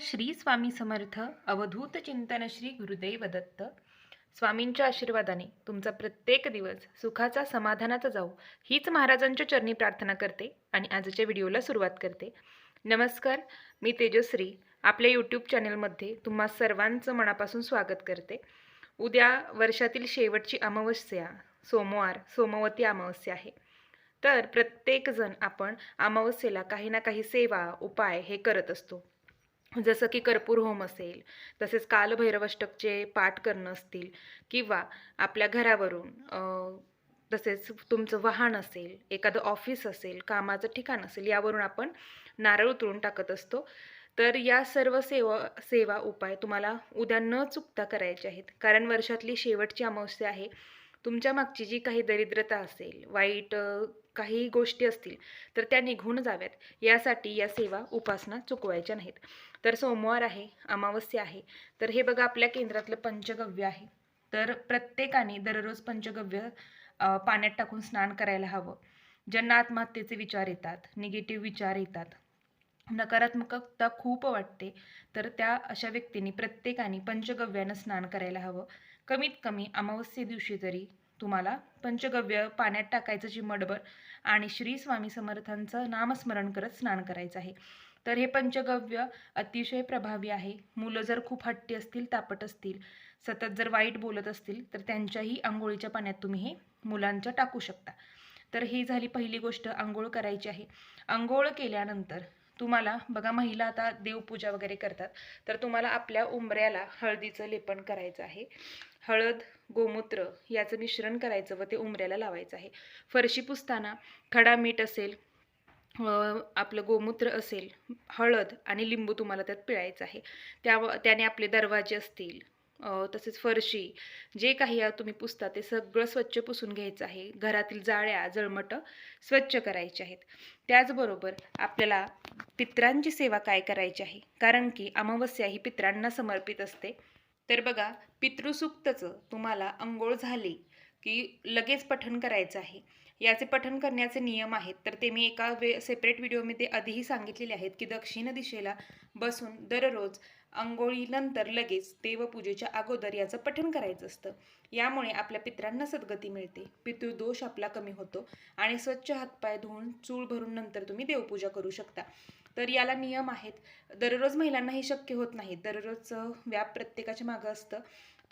श्री स्वामी समर्थ अवधूत चिंतन श्री गुरुदेव दत्त. स्वामींच्या आशीर्वादाने तुमचा प्रत्येक दिवस सुखाचा समाधानाचा जाऊ हीच महाराजांच्या चरणी प्रार्थना करते आणि आजच्या व्हिडिओला सुरुवात करते. नमस्कार मी तेजश्री. आपल्या यूट्यूब चॅनलमध्ये तुम्हा सर्वांचं मनापासून स्वागत करते. उद्या वर्षातील शेवटची अमावस्या सोमवार सोमवती अमावस्या आहे. तर प्रत्येकजण आपण अमावस्येला काही ना काही सेवा उपाय हे करत असतो. जसं की कर्पूर होम असेल तसेच कालभैरवाष्टकचे पाठ करणं असतील किंवा आपल्या घरावरून तसेच तुमचं वाहन असेल एखादं ऑफिस असेल कामाचं ठिकाण असेल यावरून आपण नारळ उतरून टाकत असतो. तर या सर्व सेवा सेवा उपाय तुम्हाला उद्या न चुकता करायचे आहेत. कारण वर्षातली शेवटची अमावस्या आहे. तुमच्या मागची जी काही दरिद्रता असेल वाईट काही गोष्टी असतील तर त्या निघून जाव्यात. यासाठी या सेवा उपासना चुकवायच्या नाहीत. तर सोमवार आहे अमावस्या आहे. तर हे बघा आपल्या केंद्रातलं पंचगव्य आहे. तर प्रत्येकाने दररोज पंचगव्य पाण्यात टाकून स्नान करायला हवं. ज्यांना आत्महत्येचे विचार येतात निगेटिव्ह विचार येतात नकारात्मकता खूप वाटते तर त्या अशा व्यक्तींनी प्रत्येकाने पंचगव्यानं स्नान करायला हवं. कमीत कमी अमावस्ये दिवशी तरी तुम्हाला पंचगव्य पाण्यात टाकायचं चिमडभर आणि श्री स्वामी समर्थांचं नामस्मरण करत स्नान करायचं आहे. तर हे पंचगव्य अतिशय प्रभावी आहे. मुलं जर खूप हट्टी असतील तापट असतील सतत जर वाईट बोलत असतील तर त्यांच्याही आंघोळीच्या पाण्यात तुम्ही हे मुलांच्या टाकू शकता. तर ही झाली पहिली गोष्ट आंघोळ करायची आहे. आंघोळ केल्यानंतर तुम्हाला बघा महिला आता देवपूजा वगैरे करतात तर तुम्हाला आपल्या उंबऱ्याला हळदीचं लेपन करायचं आहे. हळद गोमूत्र याचं मिश्रण करायचं व ते उंबऱ्याला लावायचं आहे. फरशी पुसताना खडा मीठ असेल आपलं गोमूत्र असेल हळद आणि लिंबू तुम्हाला त्यात पिळायचं आहे. त्या त्याने आपले दरवाजे असतील तसेच फरशी जे काही तुम्ही पुसता ते सगळं स्वच्छ पुसून घ्यायचं आहे. घरातील जाळ्या जळमटं स्वच्छ करायचे आहेत. त्याचबरोबर आपल्याला पित्रांची सेवा काय करायची आहे? कारण की अमावस्या ही पित्रांना समर्पित असते. तर बघा पितृसूक्तचं तुम्हाला अंघोळ झाली की लगेच पठण करायचं आहे. याचे पठण करण्याचे नियम आहेत. तर ते मी एका वे सेपरेट व्हिडिओमध्ये आधीही सांगितलेले आहेत की दक्षिण दिशेला बसून दररोज अंघोळीनंतर लगेच देवपूजेच्या अगोदर याचं पठण करायचं असतं. यामुळे आपल्या पित्रांना सद्गती मिळते. पितृदोष आपला कमी होतो आणि स्वच्छ हातपाय धुवून चूळ भरून नंतर तुम्ही देवपूजा करू शकता. तर याला नियम आहेत. दररोज महिलांना हे शक्य होत नाही. दररोजचं व्याप प्रत्येकाच्या मागं असतं.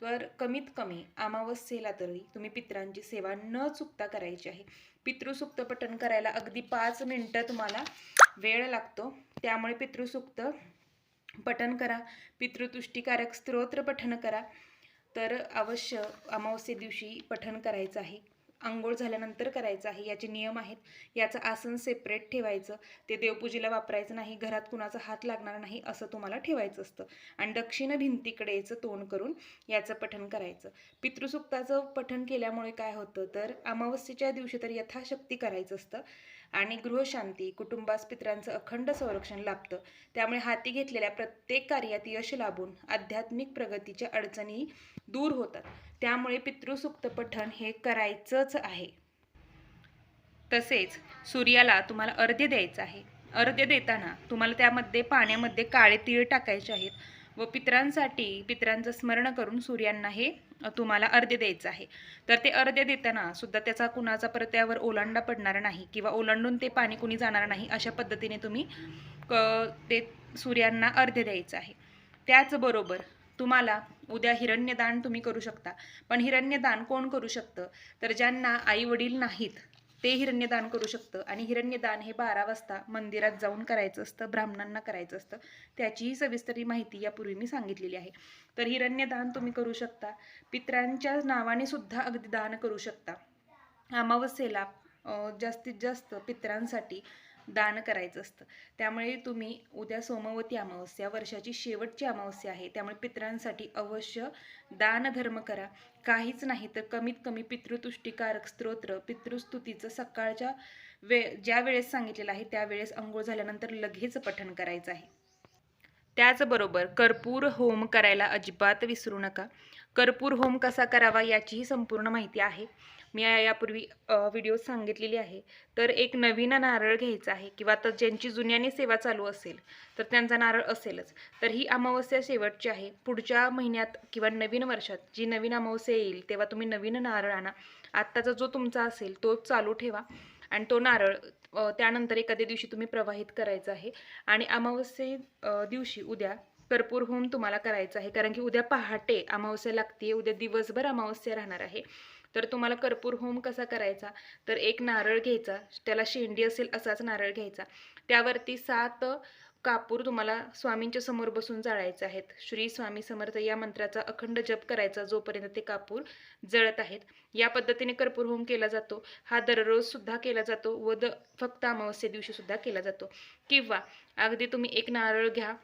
तर कमीत कमी अमावस्येला तरी तुम्ही पित्रांची सेवा न चुकता करायची आहे. पितृसूक्त पठण करायला अगदी पाच मिनटं तुम्हाला वेळ लागतो. त्यामुळे पितृसूक्त पठन करा. पितृतुष्टीकारक स्तोत्र पठन करा. तर अवश्य अमावस्ये दिवशी पठन करायचं आहे. आंघोळ झाल्यानंतर करायचं आहे. याचे नियम आहेत. याचं आसन सेपरेट ठेवायचं. ते देवपूजेला वापरायचं नाही. घरात कुणाचा हात लागणार नाही असं तुम्हाला ठेवायचं असतं. आणि दक्षिण भिंतीकडे याचं तोंड करून याचं पठण करायचं. पितृसूक्ताचं पठण केल्यामुळे काय होतं? तर अमावस्येच्या दिवशी तर यथाशक्ती करायचं असतं. आणि गृहशांती कुटुंबास पित्रांचं अखंड संरक्षण लाभतं. त्यामुळे हाती घेतलेल्या प्रत्येक कार्यात यश लाभून आध्यात्मिक प्रगतीच्या अडचणी दूर होतात. त्यामुळे पितृसूक्त पठण हे करायचंच आहे. तसेच सूर्याला तुम्हाला अर्ध्य द्यायचं आहे. अर्ध्य देताना तुम्हाला त्यामध्ये पाण्यामध्ये काळे तीळ टाकायचे आहेत. व पितरांसाठी पित्रांचं स्मरण करून सूर्यांना हे तुम्हाला अर्ध्य द्यायचं आहे. तर ते अर्ध्य देताना सुद्धा त्याचा कुणाचा परत त्यावर ओलांडा पडणार नाही किंवा ओलांडून ते पाणी कुणी जाणार नाही अशा पद्धतीने तुम्ही क ते सूर्यांना अर्ध्य द्यायचं आहे. त्याचबरोबर तुम्हाला उद्या हिरण्यदान तुम्ही करू शकता. पण हिरण्यदान कोण करू शकतं? तर ज्यांना आई वडील नाहीत ते हिरण्यदान करू शकतं. आणि हिरण्यदान हे बारा वाजता मंदिरात जाऊन करायचं असतं ब्राह्मणांना करायचं असतं. त्याचीही सविस्तरी माहिती यापूर्वी मी सांगितलेली आहे. तर हिरण्यदान तुम्ही करू शकता. पित्रांच्या नावाने सुद्धा अगदी दान करू शकता. अमावस्येला जास्तीत जास्त पित्रांसाठी दान करायचं असतं. त्यामुळे तुम्ही उद्या सोमवती अमावस्या वर्षाची शेवटची अमावस्या आहे. त्यामुळे पित्रांसाठी अवश्य दानधर्म करा. काहीच नाही तर कमीत कमी पितृतुष्टीकारक स्तोत्र पितृस्तुतीचं सकाळच्या वे ज्या वेळेस सांगितलेलं आहे त्यावेळेस अंघोळ झाल्यानंतर लगेच पठण करायचं आहे. त्याचबरोबर कर्पूर होम करायला अजिबात विसरू नका. कर्पूर होम कसा करावा याचीही संपूर्ण माहिती आहे. मी यापूर्वी व्हिडिओ सांगितलेली आहे. तर एक नवीन नारळ घ्यायचा आहे किंवा तर ज्यांची जुन्याने सेवा चालू असेल तर त्यांचा नारळ असेलच. तर ही अमावस्या शेवटची आहे. पुढच्या महिन्यात किंवा नवीन वर्षात जी नवीन अमावस्या येईल तेव्हा तुम्ही नवीन नारळ आणा. आत्ताचा जो तुमचा असेल तो चालू ठेवा आणि तो नारळ त्यानंतर एखाद्या दिवशी तुम्ही प्रवाहित करायचा आहे. आणि अमावस्ये दिवशी उद्या कर्पूर होम तुम्हाला करायचं आहे. कारण की उद्या पहाटे अमावस्या लागते उद्या दिवसभर अमावस्या राहणार आहे. तर तुम्हाला कर्पूर होम कसा करायचा? तर एक नारळ घ्यायचा त्याला शेंडी असेल असाच नारळ घ्यायचा. त्यावरती सात कापूर तुम्हाला स्वामींच्या समोर बसून जाळायचे आहेत. श्री स्वामी समर्थ या मंत्राचा अखंड जप करायचा जोपर्यंत ते कापूर जळत आहेत. या पद्धतीने कर्पूर होम केला जातो. हा दररोज सुद्धा केला जातो व द फक्त अमावस्ये दिवशी सुद्धा केला जातो. किंवा अगदी तुम्ही एक नारळ घ्या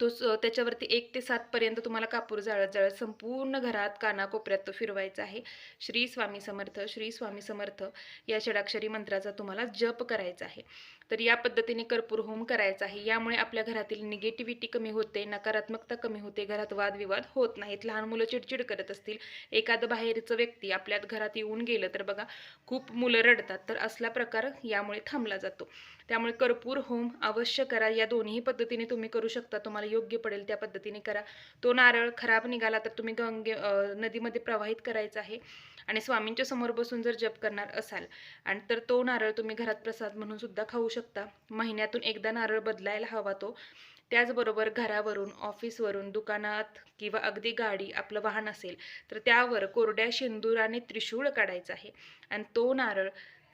तो त्याच्यावरती एक ते सातपर्यंत तुम्हाला कापूर जाळत जाळत संपूर्ण घरात कानाकोपऱ्यात तो फिरवायचा आहे. श्री स्वामी समर्थ श्री स्वामी समर्थ या षडाक्षरी मंत्राचा तुम्हाला जप करायचा आहे. तर या पद्धतीने कर्पूर होम करायचा आहे. यामुळे आपल्या घरातील निगेटिव्हिटी कमी होते नकारात्मकता कमी होते घरात वादविवाद होत नाहीत. लहान मुलं चिडचिड करत असतील एखादं बाहेरचं व्यक्ती आपल्यात घरात येऊन गेलं तर बघा खूप मुलं रडतात. तर असला प्रकार यामुळे थांबला जातो. त्यामुळे कर्पूर होम अवश्य करा. या दोन्ही पद्धतीने तुम्ही करू शकता. तुम्हाला योग्य पडेल त्या पद्धतीने करा. तो नारळ खराब निघाला तर तुम्ही गंगे नदीमध्ये प्रवाहित करायचा आहे आणि स्वामींच्या समोर बसून जर जप करणार असाल आणि तर तो नारळ तुम्ही घरात प्रसाद म्हणून सुद्धा खाऊ शकता. महिन्यातून एकदा नारळ बदलायला हवा तो. त्याचबरोबर घरावरून ऑफिसवरून दुकानात किंवा अगदी गाडी आपलं वाहन असेल तर त्यावर कोरड्या शेंदुराने त्रिशूळ काढायचा आहे. आणि तो नारळ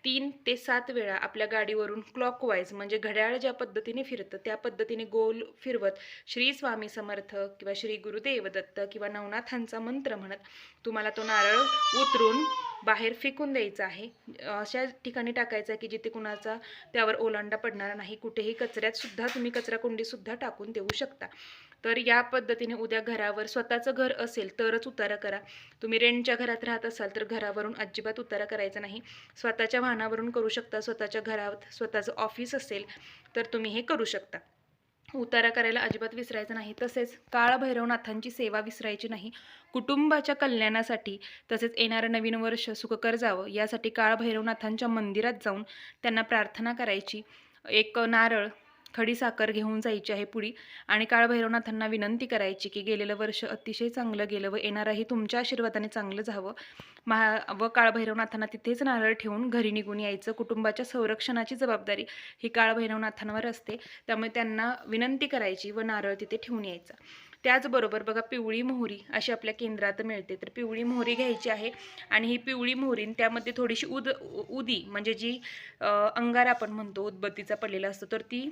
तीन ते सात वेळा आपल्या गाडीवरून क्लॉकवाईज म्हणजे घड्याळ ज्या पद्धतीने फिरतं त्या पद्धतीने गोल फिरवत श्री स्वामी समर्थ किंवा श्री गुरुदेव दत्त किंवा नवनाथांचा मंत्र म्हणत तुम्हाला तो नारळ उतरून बाहेर फेकून द्यायचा आहे. अशा ठिकाणी टाकायचा की जिथे कुणाचा त्यावर ओलांडा पडणार नाही कुठेही कचऱ्यात सुद्धा तुम्ही कचराकुंडीसुद्धा टाकून देऊ शकता. तर या पद्धतीने उद्या घरावर स्वतःचं घर असेल तरच उतारा करा. तुम्ही रेंटच्या घरात राहत असाल तर घरावरून अजिबात उतारा करायचा नाही. स्वतःच्या वाहनावरून करू शकता स्वतःच्या घरात स्वतःचं ऑफिस असेल तर तुम्ही हे करू शकता. उतारा करायला अजिबात विसरायचं नाही. तसेच काळभैरवनाथांची सेवा विसरायची नाही. कुटुंबाच्या कल्याणासाठी तसेच येणारं नवीन वर्ष सुखकर जावं यासाठी काळभैरवनाथांच्या मंदिरात जाऊन त्यांना प्रार्थना करायची. एक नारळ खडी साखर घेऊन जायची आहे पुढी. आणि काळभैरवनाथांना विनंती करायची की गेलेलं वर्ष अतिशय चांगलं गेलं व येणारही तुमच्या आशीर्वादाने चांगलं जावं. महा व काळभैरवनाथांना तिथेच नारळ ठेवून घरी निघून यायचं. कुटुंबाच्या संरक्षणाची जबाबदारी ही काळभैरवनाथांवर असते. त्यामुळे त्यांना विनंती करायची व नारळ तिथे ठेवून यायचा. त्याचबरोबर बघा पिवळी मोहरी अशी आपल्या केंद्रात मिळते. तर पिवळी मोहरी घ्यायची आहे आणि ही पिवळी मोहरी त्यामध्ये थोडीशी उद उदी म्हणजे जी अंगार आपण म्हणतो उदबत्तीचा पडलेला असतो. तर ती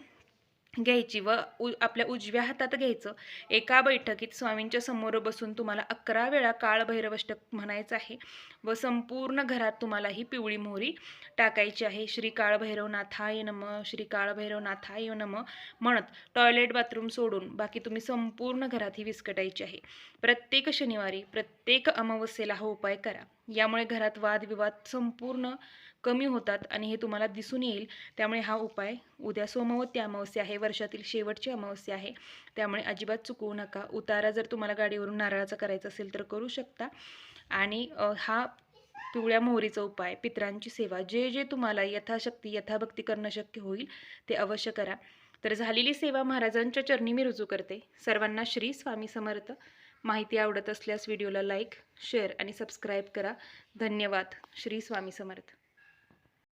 घ्यायची व उ आपल्या उजव्या हातात घ्यायचं. एका बैठकीत स्वामींच्या समोर बसून तुम्हाला अकरा वेळा काळभैरवष्टक म्हणायचं आहे व संपूर्ण घरात तुम्हाला ही पिवळी मोहरी टाकायची आहे. श्री काळभैरवनाथाय नम श्री काळभैरवनाथाय नम म्हणत टॉयलेट बाथरूम सोडून बाकी तुम्ही संपूर्ण घरात ही विस्कटायची आहे. प्रत्येक शनिवारी प्रत्येक अमावस्येला हा उपाय करा. यामुळे घरात वादविवाद संपूर्ण कमी होतात आणि हे तुम्हाला दिसून येईल. त्यामुळे हा उपाय उद्या सोमवती अमावस्या आहे. वर्षातील शेवटची अमावस्या आहे. त्यामुळे अजिबात चुकवू नका. उतारा जर तुम्हाला गाडीवरून नारळाचा करायचा असेल तर करू शकता. आणि हा पिवळ्या मोहरीचा उपाय पितरांची सेवा जे जे तुम्हाला यथाशक्ती यथाभक्ती करणं शक्य होईल ते अवश्य करा. तर झालेली सेवा महाराजांच्या चरणी मी रुजू करते. सर्वांना श्री स्वामी समर्थ. माहिती आवडत असल्यास व्हिडिओला लाईक शेअर आणि सबस्क्राईब करा. धन्यवाद. श्री स्वामी समर्थ.